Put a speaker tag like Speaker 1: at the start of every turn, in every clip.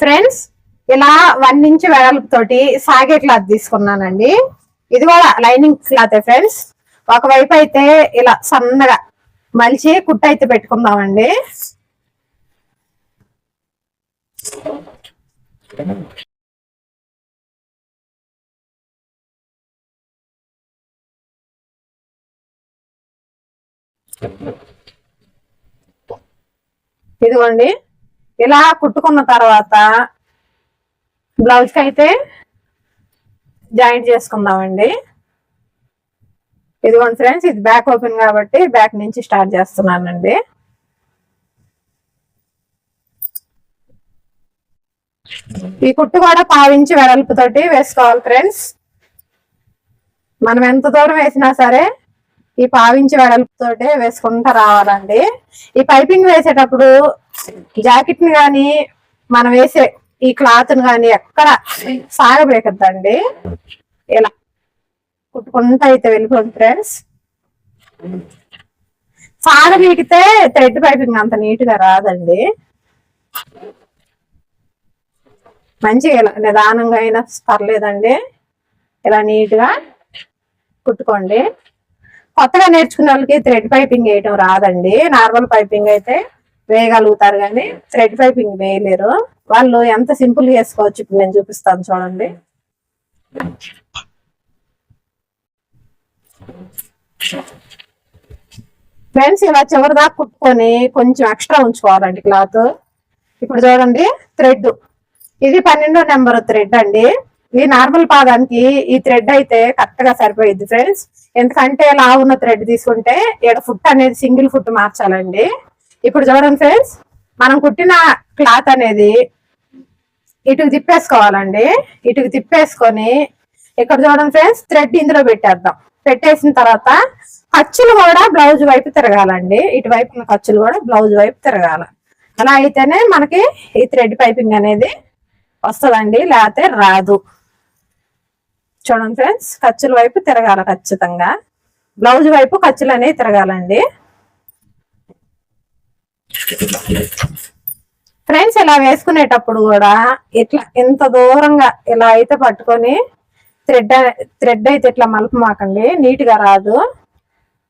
Speaker 1: Friends ఇలా one inch వెడల్పు తోటి సాగే క్లాత్ తీసుకున్నానండి. ఇది కూడా లైనింగ్ క్లాత్ ఫ్రెండ్స్ ఒకవైపు అయితే ఇలా సన్నగా మలిచి కుట్ట అయితే పెట్టుకుందామండి. ఇదిగోండి. ఇలా కుట్టుకున్న తర్వాత బ్లౌజ్కి అయితే జాయింట్ చేసుకుందామండి. ఇదిగోండి ఫ్రెండ్స్ ఇది బ్యాక్ ఓపెన్ కాబట్టి బ్యాక్ నుంచి స్టార్ట్ చేస్తున్నానండి. ఈ కుట్టు కూడా పావించి వెడల్పుతోటి వేసుకోవాలి ఫ్రెండ్స్. మనం ఎంత దూరం వేసినా సరే ఈ పావించి వెడల్పుతోటే వేసుకుంటూ రావాలండి. ఈ పైపింగ్ వేసేటప్పుడు జాకెట్ని గాని మనం వేసే ఈ క్లాత్ని గాని ఎక్కడ సాగబేకద్దండి ఇలా కుట్టుకుంటా అయితే వెళ్ళిపోండి ఫ్రెండ్స్. సాగబీకితే థ్రెడ్ పైపింగ్ అంత నీట్గా రాదండి. మంచిగా ఇలా నిదానంగా అయినా పర్లేదండి. ఇలా నీట్గా కుట్టుకోండి. కొత్తగా నేర్చుకునే వాళ్ళకి థ్రెడ్ పైపింగ్ వేయటం రాదండి. నార్మల్ పైపింగ్ అయితే వేయగలుగుతారు కానీ థ్రెడ్ పైపింగ్ వేయలేరు. వాళ్ళు ఎంత సింపుల్ చేసుకోవచ్చు ఇప్పుడు నేను చూపిస్తాను చూడండి. ఫ్రెండ్స్ ఇలా చివరి దాకా కుట్టుకొని కొంచెం ఎక్స్ట్రా ఉంచుకోవాలండి క్లాత్. ఇప్పుడు చూడండి థ్రెడ్. ఇది పన్నెండో నెంబర్ థ్రెడ్ అండి. ఈ నార్మల్ పాదానికి ఈ థ్రెడ్ అయితే కరెక్ట్గా సరిపోయింది ఫ్రెండ్స్. ఎందుకంటే లా ఉన్న థ్రెడ్ తీసుకుంటే ఇక్కడ ఫుట్ అనేది సింగిల్ ఫుట్ మార్చాలండి. ఇప్పుడు చూడండి ఫ్రెండ్స్ మనం కుట్టిన క్లాత్ అనేది ఇటుకు తిప్పేసుకోవాలండి. ఇటుకు తిప్పేసుకొని ఇక్కడ చూడండి ఫ్రెండ్స్ థ్రెడ్ ఇందులో పెట్టేద్దాం. పెట్టేసిన తర్వాత ఖర్చులు కూడా బ్లౌజ్ వైపు తిరగాలండి. ఇటువైపు ఉన్న ఖర్చులు కూడా బ్లౌజ్ వైపు తిరగాల. అలా అయితేనే మనకి ఈ థ్రెడ్ పైపింగ్ అనేది వస్తుందండి లేకపోతే రాదు. చూడండి ఫ్రెండ్స్ ఖర్చుల వైపు తిరగాల ఖచ్చితంగా. బ్లౌజ్ వైపు ఖర్చులు అనేవి తిరగాలండి. ఫ్రెండ్స్ ఇలా వేసుకునేటప్పుడు కూడా ఇట్లా ఇంత దూరంగా ఇలా అయితే పట్టుకొని థ్రెడ్ థ్రెడ్ అయితే ఇట్లా మలపమాకండి నీట్గా రాదు.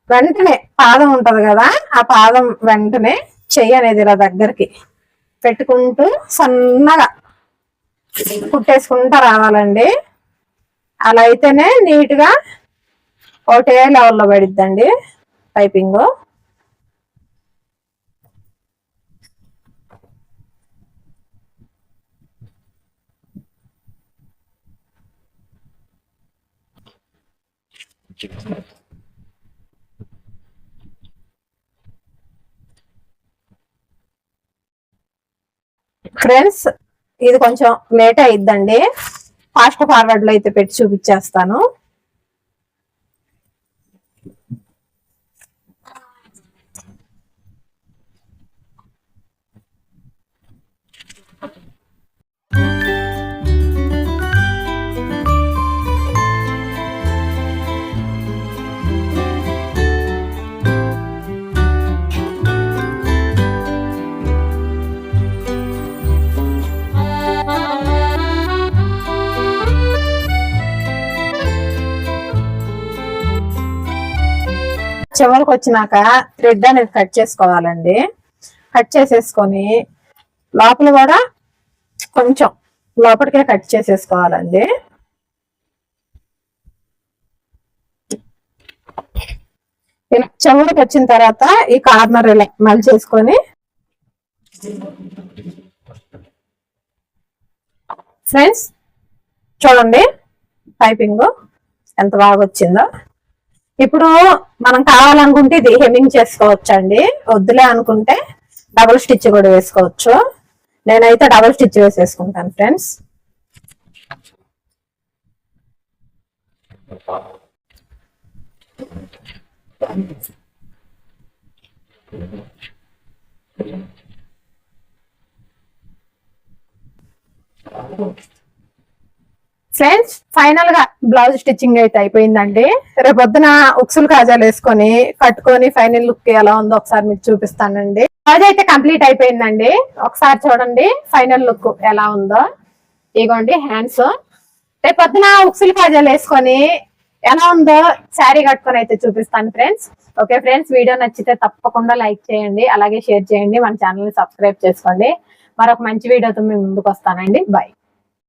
Speaker 1: వెంటనే పాదం ఉంటుంది కదా ఆ పాదం వెంటనే చెయ్యి అనేది ఇలా దగ్గరికి పెట్టుకుంటూ సన్నగా కుట్టేసుకుంటా రావాలండి. అలా అయితేనే నీట్గా ఒకటే లెవెల్లో పడిద్దండి పైపింగ్ ఫ్రెండ్స్ ఇది కొంచెం లేట్ అయిద్దండి. ఫాస్ట్ ఫార్వర్డ్లో అయితే పెట్టి చూపించేస్తాను. చివరికి వచ్చినాక థ్రెడ్ అనేది కట్ చేసుకోవాలండి. కట్ చేసేసుకొని లోపల కూడా కొంచెం లోపలికే కట్ చేసేసుకోవాలండి. ఇలా చివరికి వచ్చిన తర్వాత ఈ కార్నర్ ఇలా మళ్ళీ చేసుకొని ఫ్రెండ్స్ చూడండి పైపింగ్ ఎంత బాగా వచ్చిందో. ఇప్పుడు మనం కావాలనుకుంటే ఇది హెమ్మింగ్ చేసుకోవచ్చు అండి వద్దులే అనుకుంటే డబుల్ స్టిచ్ కూడా వేసుకోవచ్చు. నేనైతే డబుల్ స్టిచ్ వేసేసుకుంటాను ఫ్రెండ్స్ ఫ్రెండ్స్ ఫైనల్గా బ్లౌజ్ స్టిచ్చింగ్ అయితే అయిపోయిందండి. రేపొద్దున ఉక్సులు కాజాలు వేసుకొని కట్టుకొని ఫైనల్ లుక్ ఎలా ఉందో ఒకసారి మీకు చూపిస్తానండి. బ్లౌజ్ అయితే కంప్లీట్ అయిపోయిందండి. ఒకసారి చూడండి ఫైనల్ లుక్ ఎలా ఉందో. ఇగోండి హ్యాండ్స్ రేపు ఉక్సులు కాజాలు వేసుకొని ఎలా ఉందో శారీ కట్టుకొని అయితే చూపిస్తాను ఫ్రెండ్స్. ఓకే ఫ్రెండ్స్ వీడియో నచ్చితే తప్పకుండా లైక్ చేయండి అలాగే షేర్ చేయండి మన ఛానల్ సబ్స్క్రైబ్ చేసుకోండి. మరొక మంచి వీడియోతో మేము ముందుకు వస్తానండి. బాయ్